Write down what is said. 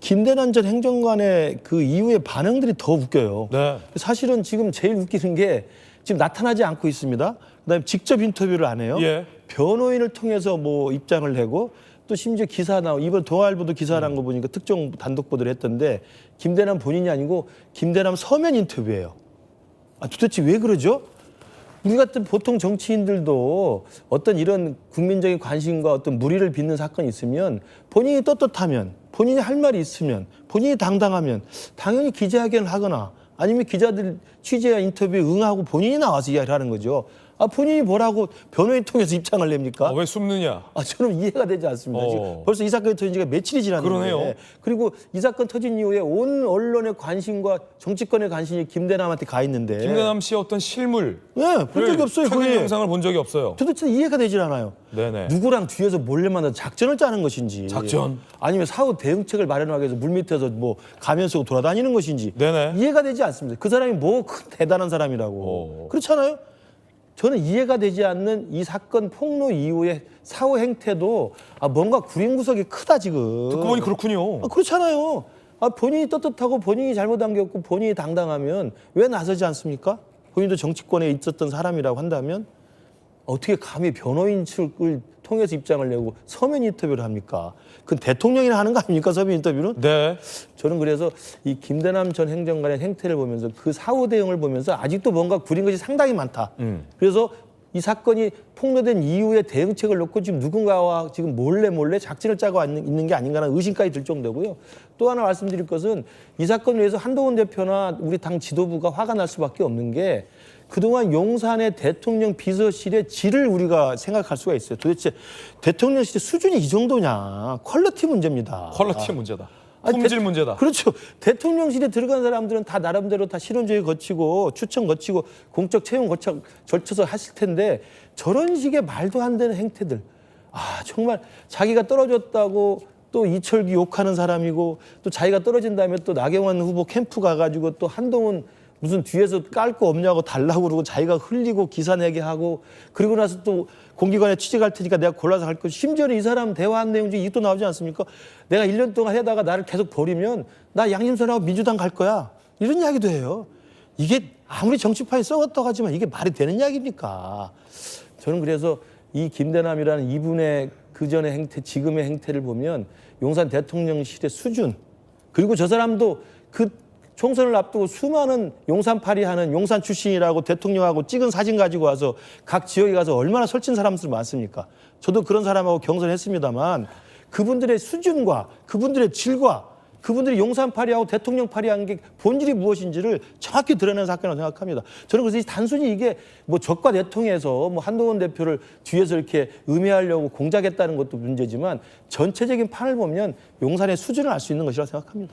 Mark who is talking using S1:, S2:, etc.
S1: 김대남 전 행정관의 그 이후의 반응들이 더 웃겨요.
S2: 네.
S1: 사실은 지금 제일 웃기는 게 지금 나타나지 않고 있습니다. 그다음에 직접 인터뷰를 안 해요.
S2: 예.
S1: 변호인을 통해서 뭐 입장을 내고 또 심지어 기사 나오 이번 동아일보도 기사 난 거 보니까 특정 단독 보도를 했던데 김대남 본인이 아니고 김대남 서면 인터뷰예요. 아 도대체 왜 그러죠? 우리 같은 보통 정치인들도 어떤 이런 국민적인 관심과 어떤 무리를 빚는 사건이 있으면 본인이 떳떳하면 본인이 할 말이 있으면 본인이 당당하면 당연히 기자회견을 하거나 아니면 기자들 취재와 인터뷰에 응하고 본인이 나와서 이야기를 하는 거죠. 아 본인이 뭐라고 변호인 통해서 입장을 냅니까?
S2: 아, 왜 숨느냐?
S1: 아, 저는 이해가 되지 않습니다.
S2: 어.
S1: 지금 벌써 이 사건이 터진 지가 며칠이 지났는데.
S2: 그러네요.
S1: 그리고 이 사건 터진 이후에 온 언론의 관심과 정치권의 관심이 김대남한테 가 있는데.
S2: 김대남 씨의 어떤 실물
S1: 네, 본 적이 없어요. 그게.
S2: 영상을 본 적이 없어요.
S1: 도대체 이해가 되질 않아요.
S2: 네네.
S1: 누구랑 뒤에서 몰래 만나서 작전을 짜는 것인지.
S2: 작전?
S1: 아니면 사후 대응책을 마련하기 위해서 물 밑에서 뭐 가면 쓰고 돌아다니는 것인지.
S2: 네네.
S1: 이해가 되지 않습니다. 그 사람이 뭐 큰 대단한 사람이라고.
S2: 오.
S1: 그렇잖아요. 저는 이해가 되지 않는 이 사건 폭로 이후의 사후 행태도 아, 뭔가 구린 구석이 크다 지금.
S2: 듣고 보니 그렇군요.
S1: 아, 그렇잖아요. 아, 본인이 떳떳하고 본인이 잘못한 게 없고 본인이 당당하면 왜 나서지 않습니까? 본인도 정치권에 있었던 사람이라고 한다면 어떻게 감히 변호인 측을 통해서 입장을 내고 서면 인터뷰를 합니까? 그건 대통령이나 하는 거 아닙니까? 서면 인터뷰는?
S2: 네.
S1: 저는 그래서 이 김대남 전 행정관의 행태를 보면서 그 사후 대응을 보면서 아직도 뭔가 구린 것이 상당히 많다.
S2: 음.
S1: 그래서 이 사건이 폭로된 이후에 대응책을 놓고 지금 누군가와 지금 몰래 몰래 작전을 짜고 있는 있는 게 아닌가라는 의심까지 들 정도고요. 또 하나 말씀드릴 것은 이 사건을 위해서 한동훈 대표나 우리 당 지도부가 화가 날 수밖에 없는 게 그동안 용산의 대통령 비서실의 질을 우리가 생각할 수가 있어요. 도대체 대통령실의 수준이 이 정도냐. 퀄리티 문제입니다.
S2: 퀄리티 문제다.
S1: 아니,
S2: 품질
S1: 대-
S2: 문제다.
S1: 그렇죠. 대통령실에 들어간 사람들은 다 나름대로 다 실현조회 거치고 추천 거치고 공적 채용 거쳐 절쳐서 하실 텐데 저런 식의 말도 안 되는 행태들. 아 정말 자기가 떨어졌다고 또 이철기 욕하는 사람이고 또 자기가 떨어진 다음에 또 나경원 후보 캠프 가가지고 또 한동훈 무슨 뒤에서 깔 거 없냐고 달라고 그러고 자기가 흘리고 기사 내게 하고 그리고 나서 또 공기관에 취직할 테니까 내가 골라서 할 거. 심지어는 이 사람 대화한 내용 중에 이또 나오지 않습니까? 내가 1년 동안 하다가 나를 계속 버리면 나 양심선하고 민주당 갈 거야. 이런 이야기도 해요. 이게 아무리 정치판이 썩었다고 하지만 이게 말이 되는 이야기입니까? 저는 그래서 이 김대남이라는 이분의 그 전의 행태, 지금의 행태를 보면 용산 대통령실의 수준 그리고 저 사람도 그 총선을 앞두고 수많은 용산파리 하는 용산 출신이라고 대통령하고 찍은 사진 가지고 와서 각 지역에 가서 얼마나 설친 사람들 많습니까? 저도 그런 사람하고 경선했습니다만 그분들의 수준과 그분들의 질과 그분들이 용산파리하고 대통령파리한 게 본질이 무엇인지를 정확히 드러내는 사건이라고 생각합니다. 저는 그래서 이 단순히 이게 뭐 적과 내통해서 뭐 한동훈 대표를 뒤에서 이렇게 음해하려고 공작했다는 것도 문제지만 전체적인 판을 보면 용산의 수준을 알 수 있는 것이라고 생각합니다.